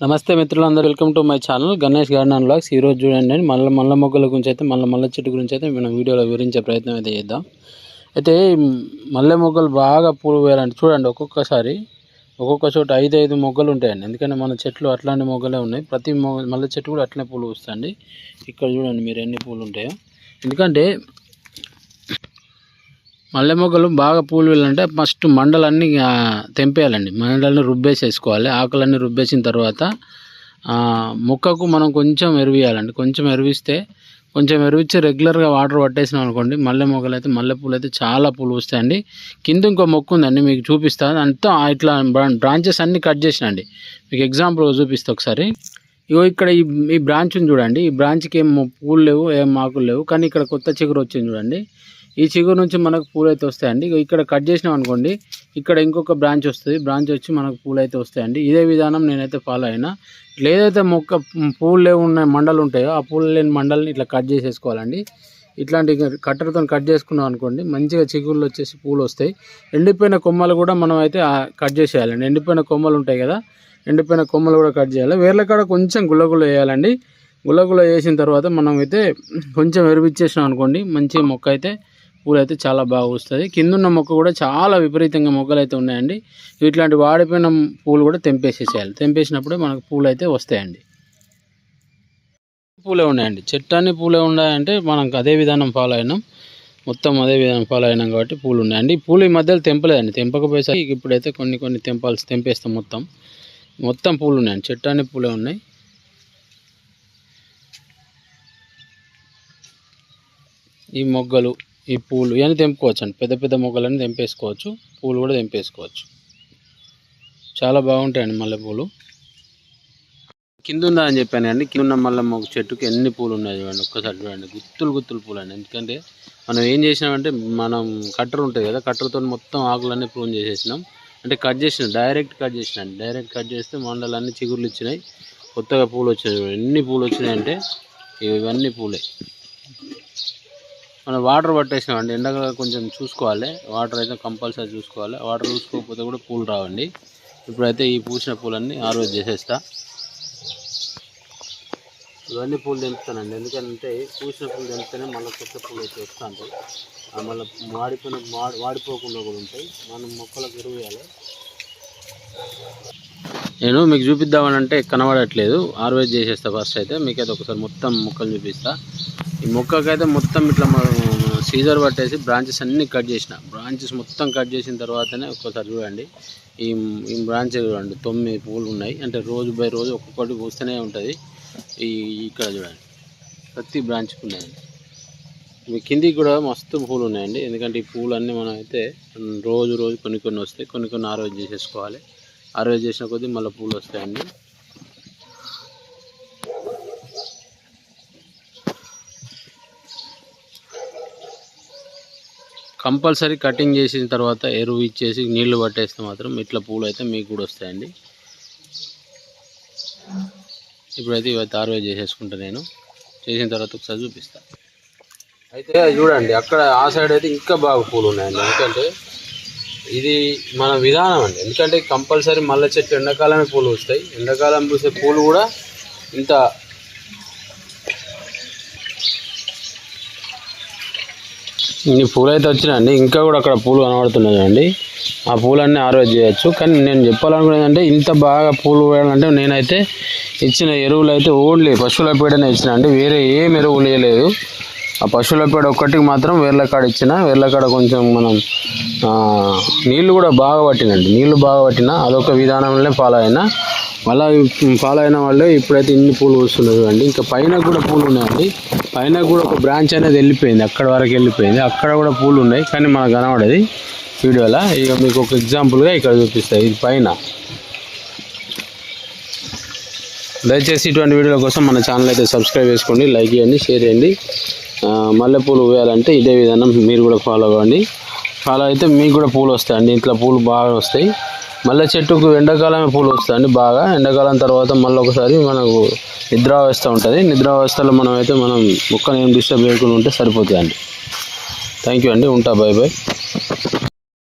నమస్తే మిత్రులందరూ welcome to my channel Ganesh garden and blogs. ఈరోజు చూడండి మళ్ళీ మల్ల మొగ్గల గురించి అయితే మల్ల మల్ల చెట్టు గురించి అయితే మనం వీడియోలో వివరించే ప్రయత్నం అయితే చేద్దాం. అయితే మల్లె మొగ్గలు బాగా పూలు వేయాలంటే చూడండి ఒక్కొక్కసారి ఒక్కొక్క చోట ఐదు ఐదు మొగ్గలు ఉంటాయండి. ఎందుకంటే మన చెట్లు అట్లాంటి మొగ్గలే ఉన్నాయి. ప్రతి మొగ్గ మల్లె చెట్టు కూడా అట్లనే పూలు వస్తాయండి. ఇక్కడ చూడండి మీరు ఎన్ని పూలు ఉంటాయో. ఎందుకంటే మల్లె మొగ్గలు బాగా పూలు వెళ్ళాలంటే ఫస్ట్ మండలన్నీ తెంపేయాలండి. మండలని రుబ్బేసేసుకోవాలి. ఆకులన్నీ రుబ్బేసిన తర్వాత మొక్కకు మనం కొంచెం ఎరువేయాలండి కొంచెం ఎరువిస్తే కొంచెం ఎరువిచ్చి రెగ్యులర్గా వాటర్ పట్టేసినాం అనుకోండి మల్లె మొగ్గలు అయితే మల్లె పూలు అయితే చాలా పూలు వస్తాయండి. కింద ఇంకో మొక్క ఉందండి మీకు చూపిస్తాను. అంతా ఇట్లా బ్రాంచెస్ అన్నీ కట్ చేసినండి. మీకు ఎగ్జాంపుల్ చూపిస్తా ఒకసారి. ఇగో ఇక్కడ ఈ ఈ బ్రాంచ్ ఉంది చూడండి. ఈ బ్రాంచ్కి ఏం పూలు లేవు ఏం ఆకులు లేవు. కానీ ఇక్కడ కొత్త చిగురు వచ్చింది చూడండి. ఈ చిగురు నుంచి మనకు పూలైతే వస్తాయండి. ఇక్కడ కట్ చేసినాం అనుకోండి ఇక్కడ ఇంకొక బ్రాంచ్ వస్తుంది. బ్రాంచ్ వచ్చి మనకు పూలైతే వస్తాయండి. ఇదే విధానం నేనైతే ఫాలో అయినా. ఇట్లా ఏదైతే మొక్క పూలు లేవు ఉన్న మండలు ఉంటాయో ఆ పూలు లేని మండల్ని ఇట్లా కట్ చేసేసుకోవాలండి. ఇట్లాంటి కట్టర్తో కట్ చేసుకున్నాం అనుకోండి మంచిగా చిగుళ్ళు వచ్చేసి పూలు వస్తాయి. ఎండిపోయిన కొమ్మలు కూడా మనం అయితే కట్ చేసేయాలండి. ఎండిపోయిన కొమ్మలు ఉంటాయి కదా ఎండిపోయిన కొమ్మలు కూడా కట్ చేయాలి. వేర్ల కాడ కొంచెం గుల్లగుల్ల వేయాలండి. గుల్లగుల్ల వేసిన తర్వాత మనం అయితే కొంచెం ఎరువిచ్చేసినాం అనుకోండి మంచి మొక్క అయితే పూలు అయితే చాలా బాగా వస్తుంది కిందున్న మొక్క కూడా చాలా విపరీతంగా మొక్కలు అయితే ఉన్నాయండి. ఇట్లాంటి వాడిపోయిన పూలు కూడా తెంపేసేసేయాలి. తెంపేసినప్పుడే మనకు పూలు అయితే వస్తాయండి. పూలే ఉన్నాయండి. చెట్టాన్ని పూలే ఉన్నాయంటే మనం అదే విధానం ఫాలో అయినాం. మొత్తం అదే విధానం ఫాలో అయినాం కాబట్టి పూలు ఉన్నాయండి. పూలు ఈ మధ్యలో తెంపలేదండి. తెంపకపోయేసరికి ఇప్పుడైతే కొన్ని కొన్ని తెంపాల్సి తెంపేస్తాం మొత్తం. మొత్తం పూలు ఉన్నాయండి. చెట్టాన్ని పూలే ఉన్నాయి. ఈ మొగ్గలు ఈ పూలు ఇవన్నీ తెంపుకోవచ్చు అండి పెద్ద పెద్ద మొగ్గలన్నీ తెంపేసుకోవచ్చు. పూలు కూడా తెంపేసుకోవచ్చు. చాలా బాగుంటాయండి మల్లెపూలు కింద ఉందని చెప్పాను అండి కింద ఉన్న మల్లె మొగ్గ చెట్టుకి ఎన్ని పూలు ఉన్నాయి చూడండి. ఒక్కసారి చూడండి. గుత్తులు గుత్తులు పూలు అండి ఎందుకంటే మనం ఏం చేసినామంటే మనం కట్టర్ ఉంటుంది కదా కట్టర్తో మొత్తం ఆకులన్నీ ప్రూన్ చేసేసినాం. అంటే కట్ చేసిన డైరెక్ట్ కట్ చేసినాం. డైరెక్ట్ కట్ చేస్తే మండలన్నీ చిగుర్లు ఇచ్చినాయి. కొత్తగా పూలు వచ్చినాయి ఎన్ని పూలు వచ్చినాయి అంటే ఇవన్నీ పూలే. మనం వాటర్ పట్టేసినామండి. ఎండగా కొంచెం చూసుకోవాలి. వాటర్ అయితే కంపల్సరీ చూసుకోవాలి. వాటర్ చూసుకోకపోతే కూడా పూలు రావండి. ఇప్పుడైతే ఈ పూసిన పూలన్నీ ఆరోజు చేసేస్తా. ఇవన్నీ పూలు తెంపుతానండి. ఎందుకంటే పూసిన పూలు తెంపితేనే మళ్ళీ కొత్త పూలు అయితే వస్తూ ఉంటాయి మళ్ళీ వాడిపోయిన వాడి వాడిపోకుండా కూడా ఉంటాయి. మనం మొక్కలకు ఎరువేయాలి. నేను మీకు చూపిద్దామని అంటే కనబడట్లేదు. ఆర్వేజ్ చేసేస్తా ఫస్ట్ అయితే. మీకైతే ఒకసారి మొత్తం మొక్కలు చూపిస్తా. ఈ మొక్కకైతే మొత్తం ఇట్లా సీజర్ పట్టేసి బ్రాంచెస్ అన్నీ కట్ చేసిన. బ్రాంచెస్ మొత్తం కట్ చేసిన తర్వాతనే ఒక్కసారి చూడండి. ఈ ఈ బ్రాంచ్ చూడండి. తొమ్మిది పూలు ఉన్నాయి. అంటే రోజు బై రోజు ఒక్కొక్కటి పూస్తూనే ఉంటుంది. ఈ ఇక్కడ చూడండి. ప్రతి బ్రాంచ్కి ఉన్నాయండి మీ కిందికి కూడా మస్తు పూలు ఉన్నాయండి. ఎందుకంటే ఈ పూలు అన్నీ మనం అయితే రోజు రోజు కొన్ని కొన్ని వస్తాయి. కొన్ని కొన్ని ఆరోజు చేసేసుకోవాలి. ఆరోజు చేసిన కొద్దీ మళ్ళీ పూలు వస్తాయండి. కంపల్సరీ కటింగ్ చేసిన తర్వాత ఎరువు ఇచ్చేసి నీళ్ళు పట్టేస్తే మాత్రం ఇట్లా పూలు అయితే మీకు కూడా వస్తాయండి. ఇప్పుడైతే ఇవైతే ఆరోగ్య చేసేసుకుంటా నేను. చేసిన తర్వాత ఒకసారి చూపిస్తా. అయితే చూడండి అక్కడ ఆ సైడ్ అయితే ఇంకా బాగా పూలు ఉన్నాయండి. ఎందుకంటే ఇది మన విధానం అండి. ఎందుకంటే కంపల్సరీ మల్లె చెట్టు ఎండాకాలమే పూలు వస్తాయి. ఎండాకాలం పూసే పూలు కూడా ఇంత ఇన్ని పూలు అయితే వచ్చినాయండి. ఇంకా కూడా అక్కడ పూలు కనబడుతున్నాయి అండి ఆ పూలన్నీ ఆరోగ్య చేయొచ్చు. కానీ నేను చెప్పాలనుకునేది అంటే ఇంత బాగా పూలు వేయాలంటే నేనైతే ఇచ్చిన ఎరువులు అయితే ఓన్లీ పశువుల పేడనే ఇచ్చిన అండి. వేరే ఏం ఎరువులు వేయలేదు. ఆ పశువుల పేడ ఒక్కటికి మాత్రం వేర్ల కాడ ఇచ్చిన వేర్ల కాడ కొంచెం మనం నీళ్ళు నీళ్ళు కూడా బాగా పట్టినండి నీళ్ళు బాగా పట్టిన అదొక విధానంలో ఫాలో అయినా మళ్ళీ ఫాలో అయిన వాళ్ళే ఇప్పుడైతే ఇన్ని పూలు వస్తున్నారు అండి ఇంకా పైన కూడా పూలు ఉన్నాయండి. పైన కూడా ఒక బ్రాంచ్ అనేది వెళ్ళిపోయింది. అక్కడ వరకు వెళ్ళిపోయింది. అక్కడ కూడా పూలు ఉన్నాయి. కానీ మనకు కనబడేది వీడియోలో. ఇక మీకు ఒక ఎగ్జాంపుల్గా ఇక్కడ చూపిస్తాయి ఇది పైన. దయచేసి ఇటువంటి వీడియోల కోసం మన ఛానల్ అయితే సబ్స్క్రైబ్ చేసుకోండి లైక్ చేయండి షేర్ చేయండి. మల్లెపూలు వేయాలంటే ఇదే విధానం మీరు కూడా ఫాలో అవ్వండి. ఫాలో అయితే మీకు కూడా పూలు వస్తాయండి. ఇట్లా పూలు బాగా వస్తాయి. మల్లె చెట్టుకు ఎండాకాలమే పూలు వస్తాయండి బాగా. ఎండాకాలం తర్వాత మళ్ళీ ఒకసారి మనకు నిద్రావస్థ ఉంటుంది. నిద్రావస్థలో మనం అయితే మనం మొక్కని ఏం డిస్టర్బ్ చేయకుండా ఉంటే సరిపోతాయండి. థ్యాంక్ యూ అండి. ఉంటా బాయ్ బాయ్